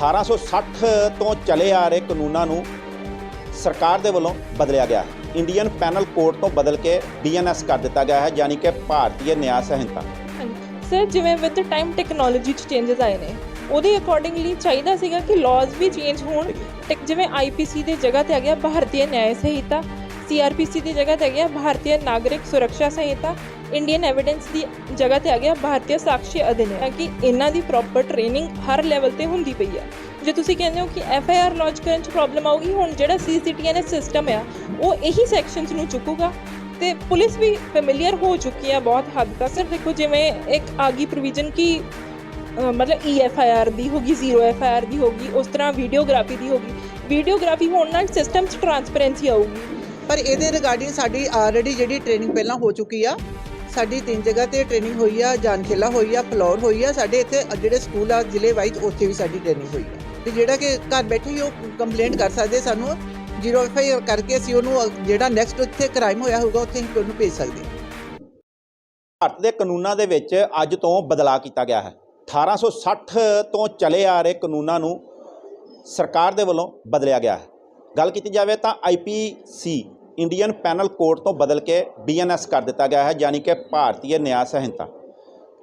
1860 ਤੋਂ ਚਲੇ ਆ ਰਹੇ ਕਾਨੂੰਨਾਂ ਨੂੰ ਸਰਕਾਰ ਦੇ ਵੱਲੋਂ ਬਦਲਿਆ ਗਿਆ ਹੈ। ਇੰਡੀਅਨ ਪੈਨਲ ਕੋਡ ਤੋਂ ਬਦਲ ਕੇ ਬੀਐਨਐਸ ਕਰ ਦਿੱਤਾ ਗਿਆ ਹੈ, ਯਾਨੀ ਕਿ ਭਾਰਤੀ ਨਿਆਂ ਸੰਹਿਤਾ ਸਰ ਜਿਵੇਂ ਵਿਦ ਟਾਈਮ ਟੈਕਨੋਲੋਜੀ ਚ ਚੇਂਜਸ ਆਏ ਨੇ, ਉਹਦੇ ਅਕੋਰਡਿੰਗਲੀ ਚਾਹੀਦਾ ਸੀਗਾ ਕਿ ਲਾਜ਼ ਵੀ ਚੇਂਜ ਹੋਣ ਜਿਵੇਂ ਆਈਪੀਸੀ ਦੀ ਜਗ੍ਹਾ ਤੇ ਆ ਗਿਆ, ਭਾਰਤੀ ਨਿਆਂ ਸੰਹਿਤਾ। ਸੀਆਰਪੀਸੀ ਦੀ ਜਗ੍ਹਾ ਤੇ ਆ ਗਿਆ, ਭਾਰਤੀ ਨਾਗਰਿਕ ਸੁਰੱਖਿਆ ਸੰਹਿਤਾ ਇੰਡੀਅਨ ਐਵੀਡੈਂਸ ਦੀ ਜਗ੍ਹਾ ਤੇ ਆ ਗਿਆ, ਭਾਰਤੀ ਸਾਕਸ਼ੀ ਅਧਿਨਿਯਮ ਕਿ ਇਹਨਾਂ ਦੀ ਪ੍ਰੋਪਰ ਟ੍ਰੇਨਿੰਗ ਹਰ ਲੈਵਲ ਤੇ ਹੁੰਦੀ ਪਈ ਆ। ਜੇ ਤੁਸੀਂ ਕਹਿੰਦੇ ਹੋ ਕਿ ਐਫ ਆਈ ਆਰ ਲੌਂਚ ਕਰਨ ਚ ਪ੍ਰੋਬਲਮ ਆਊਗੀ, ਹੁਣ ਜਿਹੜਾ ਸੀਸੀਟੀਐਨਐਸ ਸਿਸਟਮ ਆ, ਉਹ ਇਹੀ ਸੈਕਸ਼ਨਸ ਨੂੰ ਚੁੱਕੂਗਾ। ਤੇ ਪੁਲਿਸ ਵੀ ਫੈਮਿਲੀਅਰ ਹੋ ਚੁੱਕੀ ਹੈ ਬਹੁਤ ਹੱਦ ਤੱਕ। ਸਰ ਦੇਖੋ ਜਿਵੇਂ ਇੱਕ ਆਗੀ ਪ੍ਰੋਵੀਜ਼ਨ ਕੀ ਮਤਲਬ ਈ ਐਫ ਆਈ ਆਰ ਦੀ ਹੋਗੀ ਜ਼ੀਰੋ ਐਫ ਆਈ ਆਰ ਦੀ ਹੋਗੀ ਉਸ ਤਰ੍ਹਾਂ ਵੀਡੀਓਗ੍ਰਾਫੀ ਦੀ ਹੋਗੀ ਵੀਡੀਓਗ੍ਰਾਫੀ ਹੋਣ ਨਾਲ ਸਿਸਟਮ 'ਚ ਟਰਾਂਸਪੇਰੈਂਸੀ ਆਊਗੀ। ਪਰ ਇਹਦੇ ਰਿਗਾਰਡਿੰਗ ਸਾਡੀ ਆਲਰੇਡੀ ਜਿਹੜੀ ਟ੍ਰੇਨਿੰਗ ਪਹਿਲਾਂ ਹੋ ਚੁੱਕੀ ਆ, ਸਾਡੀ ਤਿੰਨ ਜਗ੍ਹਾ ਤੇ ਟ੍ਰੇਨਿੰਗ ਹੋਈ ਆ, ਜਾਨਖੇਲਾ ਹੋਈ ਆ, ਫਲੋਰ ਹੋਈ ਆ, ਸਾਡੇ ਇੱਥੇ ਜਿਹੜੇ ਸਕੂਲ ਆ, ਜ਼ਿਲ੍ਹੇ ਵਾਈਜ਼ ਉੱਥੇ ਵੀ ਸਾਡੀ ਟ੍ਰੇਨਿੰਗ ਹੋਈ ਆ। ਤੇ ਜਿਹੜਾ ਕਿ ਘਰ ਬੈਠੇ ਹੀ ਉਹ ਕੰਪਲੇਂਟ ਕਰ ਸਕਦੇ ਸਾਨੂੰ, ਜ਼ੀਰੋ ਐਫ ਕਰਕੇ ਅਸੀਂ ਉਹਨੂੰ ਜਿਹੜਾ ਨੈਕਸਟ ਉੱਥੇ ਕ੍ਰਾਈਮ ਹੋਇਆ ਹੋਊਗਾ, ਉੱਥੇ ਅਸੀਂ ਉਹਨੂੰ ਭੇਜ ਸਕਦੇ ਭਾਰਤ ਦੇ ਕਾਨੂੰਨਾਂ ਦੇ ਵਿੱਚ ਅੱਜ ਤੋਂ ਬਦਲਾਅ ਕੀਤਾ ਗਿਆ ਹੈ। 1860 ਤੋਂ ਚਲੇ ਆ ਰਹੇ ਕਾਨੂੰਨਾਂ ਨੂੰ ਸਰਕਾਰ ਦੇ ਵੱਲੋਂ ਬਦਲਿਆ ਗਿਆ ਹੈ। ਗੱਲ ਕੀਤੀ ਜਾਵੇ ਤਾਂ ਆਈਪੀਸੀ ਇੰਡੀਅਨ ਪੈਨਲ ਕੋਡ ਤੋਂ ਬਦਲ ਕੇ ਬੀਐਨਐਸ ਕਰ ਦਿੱਤਾ ਗਿਆ ਹੈ, ਯਾਨੀ ਕਿ ਭਾਰਤੀ ਨਿਆਂ ਸੰਹਿਤਾ।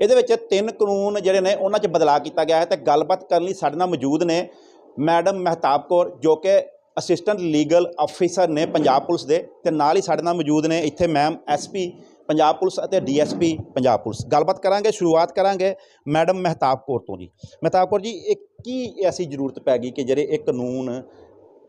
ਇਹਦੇ ਵਿੱਚ ਤਿੰਨ ਕਾਨੂੰਨ ਜਿਹੜੇ ਨੇ, ਉਹਨਾਂ 'ਚ ਬਦਲਾਅ ਕੀਤਾ ਗਿਆ ਹੈ ਤੇ ਗੱਲਬਾਤ ਕਰਨ ਲਈ ਸਾਡੇ ਨਾਲ ਮੌਜੂਦ ਨੇ ਮੈਡਮ ਮਹਿਤਾਬ ਕੌਰ, ਜੋ ਕਿ ਅਸਿਸਟੈਂਟ ਲੀਗਲ ਅਫੀਸਰ ਨੇ ਪੰਜਾਬ ਪੁਲਿਸ ਦੇ ਤੇ ਨਾਲ ਹੀ ਸਾਡੇ ਨਾਲ ਮੌਜੂਦ ਨੇ ਇੱਥੇ ਮੈਮ ਐਸਪੀ ਪੰਜਾਬ ਪੁਲਿਸ ਅਤੇ ਡੀਐਸਪੀ ਪੰਜਾਬ ਪੁਲਿਸ। ਗੱਲਬਾਤ ਕਰਾਂਗੇ, ਸ਼ੁਰੂਆਤ ਕਰਾਂਗੇ ਮੈਡਮ ਮਹਿਤਾਬ ਕੌਰ ਤੋਂ ਜੀ। ਮਹਿਤਾਬ ਕੌਰ ਜੀ, ਇਹ ਕੀ ਐਸੀ ਜ਼ਰੂਰਤ ਪੈ ਗਈ ਕਿ ਜਿਹੜੇ ਇਹ ਕਾਨੂੰਨ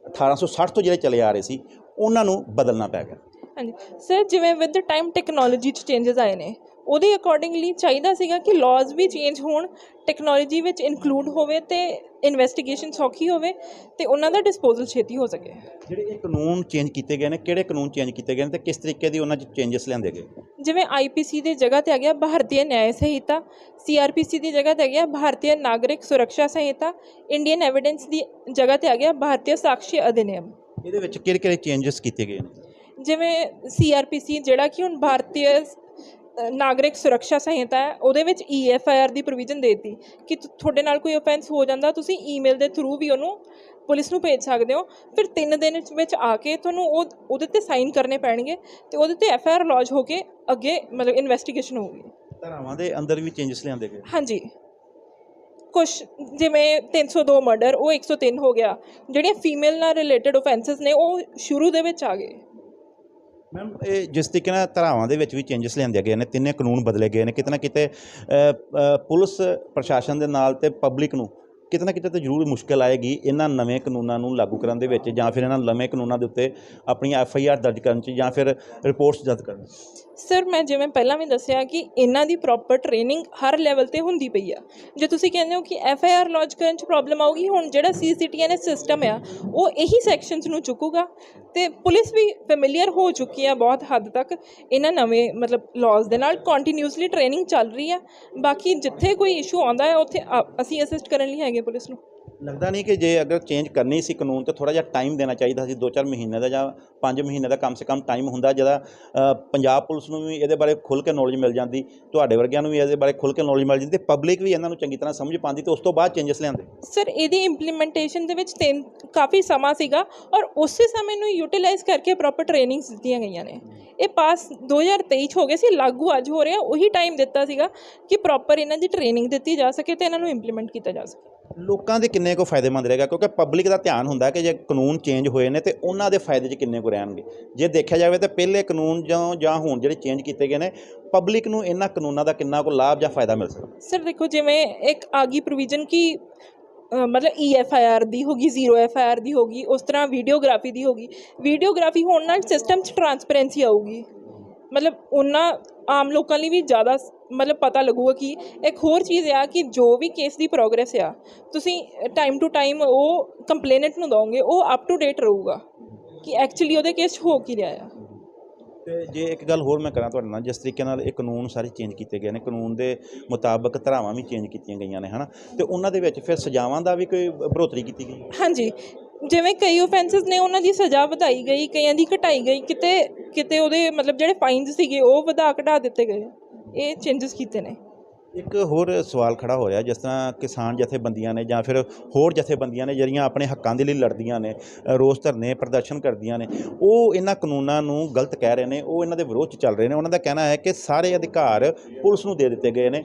1860 ਤੋਂ ਜਿਹੜੇ ਚਲੇ ਆ ਰਹੇ ਸੀ ਉਹਨਾਂ ਨੂੰ ਬਦਲਣਾ ਪੈ ਗਿਆ। ਹਾਂਜੀ। ਸਰ ਜਿਵੇਂ ਵਿਦ ਟਾਈਮ ਟੈਕਨੋਲੋਜੀ 'ਚ ਚੇਂਜਸ ਆਏ ਨੇ ਉਹਦੇ ਅਕੋਰਡਿੰਗਲੀ ਚਾਹੀਦਾ ਸੀਗਾ ਕਿ ਲਾਜ਼ ਵੀ ਚੇਂਜ ਹੋਣ ਟੈਕਨੋਲੋਜੀ ਵਿੱਚ ਇਨਕਲੂਡ ਹੋਵੇ ਤੇ ਇਨਵੈਸਟੀਗੇਸ਼ਨ ਸੌਖੀ ਹੋਵੇ ਤੇ ਉਹਨਾਂ ਦਾ ਡਿਸਪੋਜ਼ਲ ਛੇਤੀ ਹੋ ਸਕੇ। ਜਿਹੜੇ ਇਹ ਕਾਨੂੰਨ ਚੇਂਜ ਕੀਤੇ ਗਏ ਨੇ ਕਿਹੜੇ ਕਾਨੂੰਨ ਚੇਂਜ ਕੀਤੇ ਗਏ ਨੇ ਤੇ ਕਿਸ ਤਰੀਕੇ ਦੀ ਉਹਨਾਂ 'ਚ ਚੇਂਜਸ ਲਿਆਂਦੇ ਗਏ? ਜਿਵੇਂ ਆਈਪੀਸੀ ਦੀ ਜਗ੍ਹਾ ਤੇ ਆ ਗਿਆ ਭਾਰਤੀ ਨਿਆਂ ਸੰਹਿਤਾ ਸੀਆਰਪੀਸੀ ਦੀ ਜਗ੍ਹਾ ਤੇ ਆ ਗਿਆ ਭਾਰਤੀ ਨਾਗਰਿਕ ਸੁਰੱਖਿਆ ਸੰਹਿਤਾ ਇੰਡੀਅਨ ਐਵੀਡੈਂਸ ਦੀ ਜਗ੍ਹਾ ਤੇ ਆ ਗਿਆ ਭਾਰਤੀ ਸਾਕਸ਼ੀ ਅਧਿਨਿਯਮ। ਇਹਦੇ ਵਿੱਚ ਕਿਹੜੇ ਕਿਹੜੇ ਚੇਂਜਸ ਕੀਤੇ ਗਏ ਨੇ? ਜਿਵੇਂ ਸੀਆਰਪੀਸੀ ਜਿਹੜਾ ਕਿ ਹੁਣ ਭਾਰਤੀ ਨਾਗਰਿਕ ਸੁਰੱਖਿਆ ਸੰਹਿਤਾ ਹੈ ਉਹਦੇ ਵਿੱਚ ਈਐਫਆਈਆਰ ਦੀ ਪ੍ਰੋਵੀਜ਼ਨ ਦੇਤੀ। ਕਿ ਤੁ- ਤੁਹਾਡੇ ਨਾਲ ਕੋਈ ਅਫੈਂਸ ਹੋ ਜਾਂਦਾ ਤੁਸੀਂ ਈਮੇਲ ਦੇ ਥਰੂ ਵੀ ਉਹਨੂੰ ਪੁਲਿਸ ਨੂੰ ਭੇਜ ਸਕਦੇ ਹੋ। ਫਿਰ 3 ਦਿਨ ਵਿੱਚ ਆ ਕੇ ਤੁਹਾਨੂੰ ਉਹ ਉਹਦੇ ਤੇ ਸਾਈਨ ਕਰਨੇ ਪੈਣਗੇ ਤੇ ਉਹਦੇ ਤੇ ਐਫਆਈਆਰ ਲੌਜ ਹੋ ਕੇ ਅੱਗੇ ਮਤਲਬ ਇਨਵੈਸਟੀਗੇਸ਼ਨ ਹੋਊਗੀ। ਧਾਰਾਵਾਂ ਦੇ ਅੰਦਰ ਵੀ ਚੇਂਜਸ ਲਿਆਂਦੇ ਗਏ? ਹਾਂਜੀ। ਕੁਛ ਜਿਵੇਂ 302 ਮਰਡਰ ਉਹ 103 ਹੋ ਗਿਆ। ਜਿਹੜੀਆਂ ਫੀਮੇਲ ਨਾਲ ਰਿਲੇਟਡ ਆਫੈਂਸਸ ਨੇ, ਉਹ ਸ਼ੁਰੂ ਦੇ ਵਿੱਚ ਆ ਗਏ। ਮੈਮ ਇਹ ਜਿਸ ਤਰੀਕੇ ਨਾਲ ਧਾਰਾਵਾਂ ਦੇ ਵਿੱਚ ਵੀ ਚੇਂਜਸ ਲਿਆਂਦੇ ਗਏ ਨੇ, ਤਿੰਨੇ ਕਾਨੂੰਨ ਬਦਲੇ ਗਏ ਨੇ, ਕਿਤੇ ਨਾ ਕਿਤੇ ਪੁਲਿਸ, ਪ੍ਰਸ਼ਾਸਨ ਦੇ ਨਾਲ ਤੇ ਪਬਲਿਕ ਨੂੰ ਕਿਤੇ ਨਾ ਕਿਤੇ ਤਾਂ ਜ਼ਰੂਰ ਮੁਸ਼ਕਲ ਆਏਗੀ ਇਹਨਾਂ ਨਵੇਂ ਕਾਨੂੰਨਾਂ ਨੂੰ ਲਾਗੂ ਕਰਨ ਦੇ ਵਿੱਚ ਜਾਂ ਫਿਰ ਇਹਨਾਂ ਨਵੇਂ ਕਾਨੂੰਨਾਂ ਦੇ ਉੱਤੇ ਆਪਣੀ ਐਫ ਆਈ ਆਰ ਦਰਜ ਕਰਨ 'ਚ ਜਾਂ ਫਿਰ ਰਿਪੋਰਟਸ ਦਰਜ ਕਰਨ 'ਚ। ਸਰ ਮੈਂ ਜਿਵੇਂ ਪਹਿਲਾਂ ਵੀ ਦੱਸਿਆ ਕਿ ਇਹਨਾਂ ਦੀ ਪ੍ਰੋਪਰ ਟ੍ਰੇਨਿੰਗ ਹਰ ਲੈਵਲ ਤੇ ਹੁੰਦੀ ਪਈ ਆ। ਜੇ ਤੁਸੀਂ ਕਹਿੰਦੇ ਹੋ ਕਿ ਐਫ ਆਈ ਆਰ ਲੌਂਚ ਕਰਨ 'ਚ ਪ੍ਰੋਬਲਮ ਆਊਗੀ, ਹੁਣ ਜਿਹੜਾ ਸੀਸੀਟੀਐਨਐਸ ਸਿਸਟਮ ਆ, ਉਹ ਇਹੀ ਸੈਕਸ਼ਨਸ ਨੂੰ ਚੁੱਕੂਗਾ। ਤੇ ਪੁਲਿਸ ਵੀ ਫੈਮਿਲੀਅਰ ਹੋ ਚੁੱਕੀ ਹੈ ਬਹੁਤ ਹੱਦ ਤੱਕ। ਇਹਨਾਂ ਨਵੇਂ ਮਤਲਬ ਲਾਜ਼ ਦੇ ਨਾਲ ਕੰਟੀਨਿਊਸਲੀ ਟ੍ਰੇਨਿੰਗ ਚੱਲ ਰਹੀ ਹੈ ਬਾਕੀ ਜਿੱਥੇ ਕੋਈ ਇਸ਼ੂ ਆਉਂਦਾ ਹੈ ਉੱਥੇ ਆ- ਅਸੀਂ ਅਸਿਸਟ ਕਰਨ ਲਈ ਹੈਗੇ ਪੁਲਿਸ ਨੂੰ। ਲੱਗਦਾ ਨਹੀਂ ਕਿ ਜੇ ਅਗਰ ਚੇਂਜ ਕਰਨੀ ਸੀ ਕਾਨੂੰਨ ਤੇ ਥੋੜਾ ਜਿਹਾ ਟਾਈਮ ਦੇਣਾ ਚਾਹੀਦਾ ਸੀ 2-4 ਮਹੀਨੇ ਦਾ ਜਾਂ 5 ਮਹੀਨੇ ਦਾ ਕਮ ਸੇ ਕਮ ਟਾਈਮ ਹੁੰਦਾ ਜਿਹਦਾ ਪੰਜਾਬ ਪੁਲਿਸ ਨੂੰ ਵੀ ਇਹਦੇ ਬਾਰੇ ਖੁੱਲ੍ਹ ਕੇ ਨੌਲੇਜ ਮਿਲ ਜਾਂਦੀ, ਤੁਹਾਡੇ ਵਰਗਿਆਂ ਨੂੰ ਵੀ ਇਹਦੇ ਬਾਰੇ ਖੁੱਲ੍ਹ ਕੇ ਨੌਲੇਜ ਮਿਲ ਜਾਂਦੀ ਤੇ ਪਬਲਿਕ ਵੀ ਇਹਨਾਂ ਨੂੰ ਚੰਗੀ ਤਰ੍ਹਾਂ ਸਮਝ ਪਾਉਂਦੀ ਤੇ ਉਸ ਤੋਂ ਬਾਅਦ ਚੇਂਜਸ ਲਿਆਂਦੇ ਸਰ ਇਹਦੀ ਇੰਪਲੀਮੈਂਟੇਸ਼ਨ ਦੇ ਵਿੱਚ ਤਿੰਨ, ਕਾਫੀ ਸਮਾਂ ਸੀਗਾ ਔਰ ਉਸੇ ਸਮੇਂ ਨੂੰ ਯੂਟਿਲਾਈਜ਼ ਕਰਕੇ ਪ੍ਰੋਪਰ ਟ੍ਰੇਨਿੰਗਸ ਦਿੱਤੀਆਂ ਗਈਆਂ ਨੇ। ਇਹ ਪਾਸ 2023 ਚ ਹੋ ਗਏ ਸੀ, ਲਾਗੂ ਅੱਜ ਹੋ ਰਿਹਾ, ਉਹੀ ਟਾਈਮ ਦਿੱਤਾ ਸੀਗਾ ਕਿ ਪ੍ਰੋਪਰ ਇਹਨਾਂ ਦੀ ਟ੍ਰੇਨਿੰਗ ਦਿੱਤੀ ਜਾ ਸਕੇ ਤੇ ਇਹਨਾਂ ਨੂੰ ਇੰਪਲੀਮੈਂਟ ਕੀਤਾ ਜਾ ਸਕੇ। ਲੋਕਾਂ ਦੇ ਕਿੰਨੇ ਕੋ ਫਾਇਦੇਮੰਦ ਰਹੇਗਾ? ਕਿਉਂਕਿ ਪਬਲਿਕ ਦਾ ਧਿਆਨ ਹੁੰਦਾ ਕਿ ਜੇ ਕਾਨੂੰਨ ਚੇਂਜ ਹੋਏ ਨੇ ਤੇ ਉਹਨਾਂ ਦੇ ਫਾਇਦੇ 'ਚ ਕਿੰਨੇ ਕੋ ਰਹਿਣਗੇ। ਜੇ ਦੇਖਿਆ ਜਾਵੇ ਤਾਂ ਪਹਿਲੇ ਕਾਨੂੰਨ ਜਾਂ ਜਾਂ ਹੁਣ ਜਿਹੜੇ ਚੇਂਜ ਕੀਤੇ ਗਏ ਨੇ ਪਬਲਿਕ ਨੂੰ ਇਹਨਾਂ ਕਾਨੂੰਨਾਂ ਦਾ ਕਿੰਨਾ ਕੋ ਲਾਭ ਜਾਂ ਫਾਇਦਾ ਮਿਲ ਸਕਦਾ? ਸਰ ਦੇਖੋ, ਜਿਵੇਂ ਇੱਕ ਆਗੀ ਪ੍ਰੋਵੀਜ਼ਨ ਕੀ ਮਤਲਬ ਈ ਐਫ ਆਈ ਆਰ ਦੀ ਹੋਗੀ ਜ਼ੀਰੋ ਐਫ ਆਈ ਆਰ ਦੀ ਹੋਗੀ ਉਸ ਤਰ੍ਹਾਂ ਵੀਡੀਓਗ੍ਰਾਫੀ ਦੀ ਹੋਗੀ ਵੀਡੀਓਗ੍ਰਾਫੀ ਹੋਣ ਨਾਲ ਸਿਸਟਮ 'ਚ ਟਰਾਂਸਪੇਰੈਂਸੀ ਆਊਗੀ। ਮਤਲਬ ਉਹਨਾਂ ਆਮ ਲੋਕਾਂ ਲਈ ਵੀ ਜ਼ਿਆਦਾ ਮਤਲਬ ਪਤਾ ਲੱਗੂਗਾ ਕਿ ਇੱਕ ਹੋਰ ਚੀਜ਼ ਆ ਕਿ ਜੋ ਵੀ ਕੇਸ ਦੀ ਪ੍ਰੋਗਰੈਸ ਆ ਤੁਸੀਂ ਟਾਈਮ ਟੂ ਟਾਈਮ ਉਹ ਕੰਪਲੇਨੈਂਟ ਨੂੰ ਦੋਗੇ ਉਹ ਅਪ ਟੂ ਡੇਟ ਰਹੂਗਾ ਕਿ ਐਕਚੁਅਲੀ ਉਹਦੇ ਕੇਸ 'ਚ ਹੋ ਕੀ ਰਿਹਾ ਆ। ਤੇ ਜੇ ਇੱਕ ਗੱਲ ਹੋਰ ਮੈਂ ਕਰਾਂ ਤੁਹਾਡੇ ਨਾਲ ਜਿਸ ਤਰੀਕੇ ਨਾਲ ਇਹ ਕਾਨੂੰਨ ਸਾਰੇ ਚੇਂਜ ਕੀਤੇ ਗਏ ਨੇ ਕਾਨੂੰਨ ਦੇ ਮੁਤਾਬਕ ਧਾਰਾਵਾਂ ਵੀ ਚੇਂਜ ਕੀਤੀਆਂ ਗਈਆਂ ਨੇ ਹਨਾ? ਤੇ ਉਹਨਾਂ ਦੇ ਵਿੱਚ ਫਿਰ ਸਜ਼ਾਵਾਂ ਦਾ ਵੀ ਕੋਈ ਬੜੋਤਰੀ ਕੀਤੀ ਗਈ? ਹਾਂਜੀ ਜਿਵੇਂ ਕਈ ਆਫੈਂਸਸ ਨੇ ਉਹਨਾਂ ਦੀ ਸਜ਼ਾ ਵਧਾਈ ਗਈ ਕਈਆਂ ਦੀ ਘਟਾਈ ਗਈ ਕਿਤੇ ਕਿਤੇ ਉਹਦੇ ਮਤਲਬ ਜਿਹੜੇ ਫਾਈਨਸ ਸੀਗੇ ਉਹ ਵਧਾ ਘਟਾ ਦਿੱਤੇ ਗਏ। ਇਹ ਚੇਂਜਸ ਕੀਤੇ ਨੇ। ਇੱਕ ਹੋਰ ਸਵਾਲ ਖੜਾ ਹੋ ਰਿਹਾ ਜਿਸ ਤਰ੍ਹਾਂ ਕਿਸਾਨ ਜਥੇਬੰਦੀਆਂ ਨੇ ਜਾਂ ਫਿਰ ਹੋਰ ਜਥੇਬੰਦੀਆਂ ਨੇ ਜਿਹੜੀਆਂ ਆਪਣੇ ਹੱਕਾਂ ਦੇ ਲਈ ਲੜਦੀਆਂ ਨੇ ਰੋਸ ਧਰਨੇ ਪ੍ਰਦਰਸ਼ਨ ਕਰਦੀਆਂ ਨੇ ਉਹ ਇਹਨਾਂ ਕਾਨੂੰਨਾਂ ਨੂੰ ਗਲਤ ਕਹਿ ਰਹੇ ਨੇ ਉਹ ਇਹਨਾਂ ਦੇ ਵਿਰੋਧ 'ਚ ਚੱਲ ਰਹੇ ਨੇ। ਉਹਨਾਂ ਦਾ ਕਹਿਣਾ ਹੈ ਕਿ ਸਾਰੇ ਅਧਿਕਾਰ ਪੁਲਿਸ ਨੂੰ ਦੇ ਦਿੱਤੇ ਗਏ ਨੇ।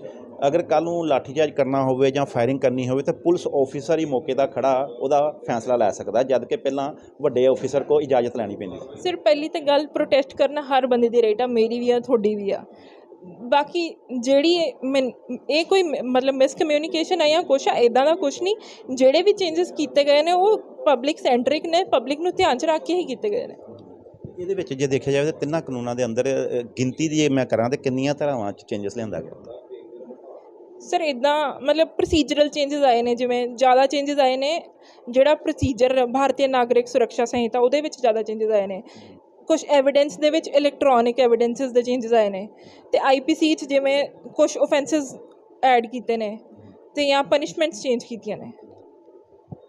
ਅਗਰ ਕੱਲ ਨੂੰ ਲਾਠੀਚਾਰਜ ਕਰਨਾ ਹੋਵੇ ਜਾਂ ਫਾਇਰਿੰਗ ਕਰਨੀ ਹੋਵੇ ਤਾਂ ਪੁਲਿਸ ਆਫੀਸਰ ਹੀ ਮੌਕੇ ਦਾ ਖੜਾ ਉਹਦਾ ਫੈਸਲਾ ਲੈ ਸਕਦਾ ਜਦ ਕਿ ਪਹਿਲਾਂ ਵੱਡੇ ਆਫੀਸਰ ਕੋ ਇਜਾਜ਼ਤ ਲੈਣੀ ਪੈਂਦੀ। ਸਿਰ ਪਹਿਲੀ ਤਾਂ ਗੱਲ ਪ੍ਰੋਟੈਸਟ ਕਰਨਾ ਹਰ ਬੰਦੇ ਦੀ ਰਾਈਟ ਆ ਮੇਰੀ ਵੀ ਆ ਤੁਹਾਡੀ ਵੀ ਆ। ਬਾਕੀ ਜਿਹੜੀ ਇਹ ਕੋਈ ਮਤਲਬ ਮਿਸਕਮਿਊਨੀਕੇਸ਼ਨ ਹੈ ਜਾਂ ਕੁਛ ਆ ਇਦਾਂ ਦਾ ਕੁਛ ਨਹੀਂ। ਜਿਹੜੇ ਵੀ ਚੇਂਜਸ ਕੀਤੇ ਗਏ ਨੇ ਉਹ ਪਬਲਿਕ ਸੈਂਟਰਿਕ ਨੇ ਪਬਲਿਕ ਨੂੰ ਧਿਆਨ 'ਚ ਰੱਖ ਕੇ ਹੀ ਕੀਤੇ ਗਏ ਨੇ। ਇਹਦੇ ਵਿੱਚ ਜੇ ਦੇਖਿਆ ਜਾਵੇ ਤਾਂ ਤਿੰਨਾਂ ਕਾਨੂੰਨਾਂ ਦੇ ਅੰਦਰ ਗਿਣਤੀ ਦੀ ਜੇ ਮੈਂ ਕਰਾਂ ਤੇ ਕਿੰਨੀਆਂ ਧਾਰਾਵਾਂ 'ਚ ਚੇਂਜਸ ਲਿਆਂਦਾ ਗਿਆ? ਸਰ ਇਦਾਂ ਮਤਲਬ ਪ੍ਰੋਸੀਜਰਲ ਚੇਂਜਸ ਆਏ ਨੇ ਜਿਵੇਂ ਜ਼ਿਆਦਾ ਚੇਂਜਸ ਆਏ ਨੇ ਜਿਹੜਾ ਪ੍ਰੋਸੀਜਰ ਭਾਰਤੀ ਨਾਗਰਿਕ ਸੁਰੱਖਿਆ ਸੰਹਿਤਾ ਉਹਦੇ ਵਿੱਚ ਜ਼ਿਆਦਾ ਚੇਂਜਸ ਆਏ ਨੇ। ਕੁਝ ਐਵੀਡੈਂਸ ਦੇ ਵਿੱਚ ਇਲੈਕਟ੍ਰੋਨਿਕ ਐਵੀਡੈਂਸਸ ਦੇ ਚੇਂਜਸ ਆਏ ਨੇ ਤੇ ਆਈਪੀਸੀ 'ਚ ਜਿਵੇਂ ਕੁਝ ਆਫੈਂਸਸ ਐਡ ਕੀਤੇ ਨੇ ਤੇ ਜਾਂ ਪਨਿਸ਼ਮੈਂਟਸ ਚੇਂਜ ਕੀਤੀਆਂ ਨੇ।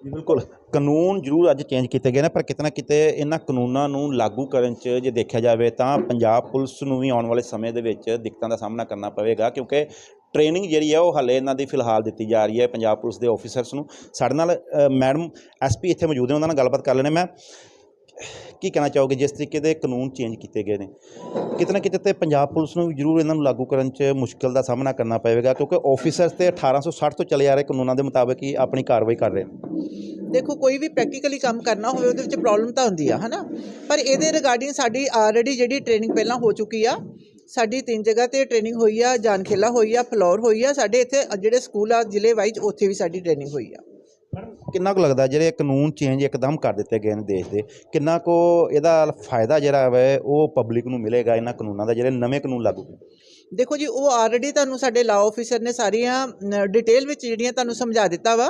ਜੀ ਬਿਲਕੁਲ। ਕਾਨੂੰਨ ਜ਼ਰੂਰ ਅੱਜ ਚੇਂਜ ਕੀਤੇ ਗਏ ਨੇ ਪਰ ਕਿਤੇ ਨਾ ਕਿਤੇ ਇਹਨਾਂ ਕਾਨੂੰਨਾਂ ਨੂੰ ਲਾਗੂ ਕਰਨ 'ਚ ਜੇ ਦੇਖਿਆ ਜਾਵੇ ਤਾਂ ਪੰਜਾਬ ਪੁਲਿਸ ਨੂੰ ਵੀ ਆਉਣ ਵਾਲੇ ਸਮੇਂ ਦੇ ਵਿੱਚ ਦਿੱਕਤਾਂ ਦਾ ਸਾਹਮਣਾ ਕਰਨਾ ਪਵੇਗਾ ਕਿਉਂਕਿ ਟ੍ਰੇਨਿੰਗ ਜਿਹੜੀ ਹੈ ਉਹ ਹਾਲੇ ਇਹਨਾਂ ਦੀ ਫਿਲਹਾਲ ਦਿੱਤੀ ਜਾ ਰਹੀ ਹੈ ਪੰਜਾਬ ਪੁਲਿਸ ਦੇ ਆਫੀਸਰਸ ਨੂੰ। ਸਾਡੇ ਨਾਲ ਅ, ਮੈਡਮ ਐਸਪੀ ਇੱਥੇ ਮੌਜੂਦ ਨੇ ਉਹਨਾਂ ਨਾਲ ਗੱਲਬਾਤ ਕਰ ਲੈਣੇ ਮੈਂ। ਕੀ ਕਹਿਣਾ ਚਾਹੋਗੇ, ਜਿਸ ਤਰੀਕੇ ਦੇ ਕਾਨੂੰਨ ਚੇਂਜ ਕੀਤੇ ਗਏ ਨੇ? ਕਿਤੇ ਨਾ ਕਿਤੇ ਤੇ ਪੰਜਾਬ ਪੁਲਿਸ ਨੂੰ ਵੀ ਜ਼ਰੂਰ ਇਹਨਾਂ ਨੂੰ ਲਾਗੂ ਕਰਨ 'ਚ ਮੁਸ਼ਕਲ ਦਾ ਸਾਹਮਣਾ ਕਰਨਾ ਪਵੇਗਾ, ਕਿਉਂਕਿ ਆਫੀਸਰਸ ਤੇ 1860 ਤੋਂ ਚੱਲੇ ਆ ਰਹੇ ਕਾਨੂੰਨਾਂ ਦੇ ਮੁਤਾਬਕ ਹੀ ਆਪਣੀ ਕਾਰਵਾਈ ਕਰ ਰਹੇ ਨੇ। ਦੇਖੋ, ਕੋਈ ਵੀ ਪ੍ਰੈਕਟੀਕਲੀ ਕੰਮ ਕਰਨਾ ਹੋਵੇ, ਉਹਦੇ ਵਿੱਚ ਪ੍ਰੋਬਲਮ ਤਾਂ ਹੁੰਦੀ ਆ, ਹਨਾ? ਪਰ ਇਹਦੇ ਰਿਗਾਰਡਿੰਗ ਸਾਡੀ ਆਲਰੇਡੀ ਜਿਹੜੀ ਟ੍ਰੇਨਿੰਗ ਪਹਿਲਾਂ ਹੋ ਚੁੱਕੀ ਆ, ਸਾਡੀ ਤਿੰਨ ਜਗ੍ਹਾ ਤੇ ਟ੍ਰੇਨਿੰਗ ਹੋਈ ਆ, ਜਾਨਖੇਲਾ ਹੋਈ ਆ, ਫਲੋਰ ਹੋਈ ਆ, ਸਾਡੇ ਇੱਥੇ ਜਿਹੜੇ ਸਕੂਲ ਆ, ਜ਼ਿਲ੍ਹੇ ਵਾਈਜ਼ ਉੱਥੇ ਵੀ ਸਾਡੀ ਟ੍ਰੇਨਿੰਗ ਹੋਈ ਆ। ਕਿੰਨਾ ਕੁ ਲੱਗਦਾ ਜਿਹੜੇ ਕਾਨੂੰਨ ਚੇਂਜ ਇੱਕਦਮ ਕਰ ਦਿੱਤੇ ਗਏ ਨੇ ਦੇਸ਼ ਦੇ? ਕਿੰਨਾ ਕੁ ਇਹਦਾ ਫਾਇਦਾ ਜਿਹੜਾ ਹੈ, ਉਹ ਪਬਲਿਕ ਨੂੰ ਮਿਲੇਗਾ ਇਹਨਾਂ ਕਾਨੂੰਨਾਂ ਦਾ, ਜਿਹੜੇ ਨਵੇਂ ਕਾਨੂੰਨ ਲਾਗੂ ਦੇਖੋ ਜੀ, ਉਹ ਆਲਰੇਡੀ ਤੁਹਾਨੂੰ ਸਾਡੇ ਲਾਅ ਆਫੀਸਰ ਨੇ ਸਾਰੀਆਂ ਡਿਟੇਲ ਵਿੱਚ ਜਿਹੜੀਆਂ ਤੁਹਾਨੂੰ ਸਮਝਾ ਦਿੱਤਾ ਵਾ,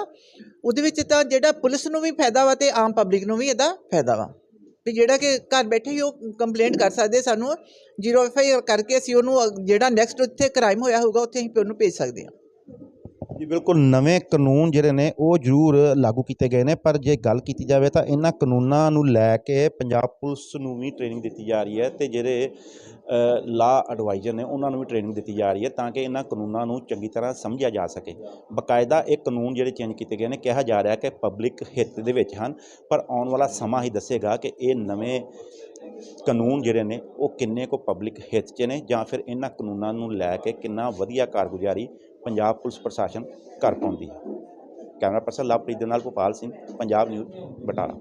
ਉਹਦੇ ਵਿੱਚ ਤਾਂ ਜਿਹੜਾ ਪੁਲਿਸ ਨੂੰ ਵੀ ਫਾਇਦਾ ਵਾ ਤੇ ਆਮ ਪਬਲਿਕ ਨੂੰ ਵੀ ਇਹਦਾ ਫਾਇਦਾ ਵਾ। ਵੀ ਜਿਹੜਾ ਕਿ ਘਰ ਬੈਠੇ ਹੀ ਉਹ ਕੰਪਲੇਂਟ ਕਰ ਸਕਦੇ ਸਾਨੂੰ, ਜ਼ੀਰੋ ਐਫ ਕਰਕੇ ਅਸੀਂ ਉਹਨੂੰ ਜਿਹੜਾ ਨੈਕਸਟ ਉੱਥੇ ਕ੍ਰਾਈਮ ਹੋਇਆ ਹੋਊਗਾ, ਉੱਥੇ ਅਸੀਂ ਉਹਨੂੰ ਭੇਜ ਸਕਦੇ ਹਾਂ। ਜੀ ਬਿਲਕੁਲ ਨਵੇਂ ਕਾਨੂੰਨ ਜਿਹੜੇ ਨੇ ਉਹ ਜ਼ਰੂਰ ਲਾਗੂ ਕੀਤੇ ਗਏ ਨੇ, ਪਰ ਜੇ ਗੱਲ ਕੀਤੀ ਜਾਵੇ ਤਾਂ ਇਹਨਾਂ ਕਾਨੂੰਨਾਂ ਨੂੰ ਲੈ ਕੇ ਪੰਜਾਬ ਪੁਲਿਸ ਨੂੰ ਵੀ ਟ੍ਰੇਨਿੰਗ ਦਿੱਤੀ ਜਾ ਰਹੀ ਹੈ ਤੇ ਜਿਹੜੇ ਲਾ ਐਡਵਾਈਜ਼ਰ ਨੇ ਉਹਨਾਂ ਨੂੰ ਵੀ ਟ੍ਰੇਨਿੰਗ ਦਿੱਤੀ ਜਾ ਰਹੀ ਹੈ ਤਾਂ ਕਿ ਇਹਨਾਂ ਕਾਨੂੰਨਾਂ ਨੂੰ ਚੰਗੀ ਤਰ੍ਹਾਂ ਸਮਝਿਆ ਜਾ ਸਕੇ। ਬਕਾਇਦਾ ਇਹ ਕਾਨੂੰਨ ਜਿਹੜੇ ਚੇਂਜ ਕੀਤੇ ਗਏ ਨੇ, ਕਿਹਾ ਜਾ ਰਿਹਾ ਕਿ ਪਬਲਿਕ ਹਿੱਤ ਦੇ ਵਿੱਚ ਹਨ, ਪਰ ਆਉਣ ਵਾਲਾ ਸਮਾਂ ਹੀ ਦੱਸੇਗਾ ਕਿ ਇਹ ਨਵੇਂ ਕਾਨੂੰਨ ਜਿਹੜੇ ਨੇ ਉਹ ਕਿੰਨੇ ਕੋ ਪਬਲਿਕ ਹਿੱਤ 'ਚ ਨੇ ਜਾਂ ਫਿਰ ਇਹਨਾਂ ਕਾਨੂੰਨਾਂ ਨੂੰ ਲੈ ਕੇ ਕਿੰਨਾ ਵਧੀਆ ਕਾਰਗੁਜ਼ਾਰੀ ਪੰਜਾਬ ਪੁਲਿਸ ਪ੍ਰਸ਼ਾਸਨ ਕਰ ਪਾਉਂਦੀ ਹੈ। ਕੈਮਰਾ ਪਰਸਨ ਲਵਪ੍ਰੀਤ ਦੇ ਨਾਲ ਭੋਪਾਲ ਸਿੰਘ, ਪੰਜਾਬ ਨਿਊਜ਼, ਬਟਾਲਾ।